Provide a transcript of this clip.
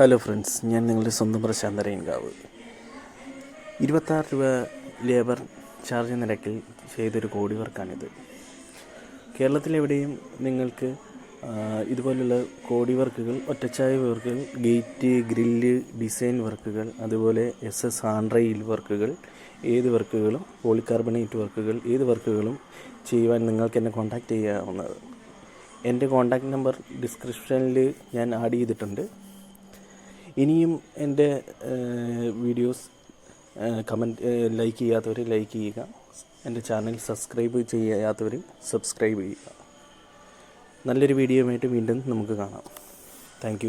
Hello friends ഞാൻ നിങ്ങളുടെ സ്വന്തം പ്രശാന്ത റെയിൻകാവ് ഇരുപത്താറ് രൂപ ലേബർ ചാർജ് നിരക്കിൽ ചെയ്തൊരു കോടി വർക്കാണിത്. കേരളത്തിലെവിടെയും നിങ്ങൾക്ക് ഇതുപോലുള്ള കോടി വർക്കുകൾ ഒറ്റച്ചായ വർക്കുകൾ ഗേറ്റ് ഗ്രില്ല് ഡിസൈൻ വർക്കുകൾ അതുപോലെ എസ് എസ് ഹാൻഡ്രയിൽ വർക്കുകൾ ഏത് വർക്കുകളും പോളികാർബണേറ്റ് വർക്കുകൾ ഏത് വർക്കുകളും ചെയ്യുവാൻ നിങ്ങൾക്ക് എന്നെ കോൺടാക്റ്റ് ചെയ്യാവുന്നത് എന്റെ കോൺടാക്റ്റ് നമ്പർ ഡിസ്ക്രിപ്ഷനിൽ ഞാൻ ആഡ് ചെയ്തിട്ടുണ്ട്. ഇനിയും എന്റെ വീഡിയോസ് കമന്റ് ലൈക്ക് ചെയ്യാത്തവർ ലൈക്ക് ചെയ്യുക. എന്റെ ചാനൽ സബ്സ്ക്രൈബ് ചെയ്യാത്തവർ സബ്സ്ക്രൈബ് ചെയ്യുക. നല്ലൊരു വീഡിയോ വീഡിയോയുമായിട്ട് വീണ്ടും നമുക്ക് കാണാം. താങ്ക്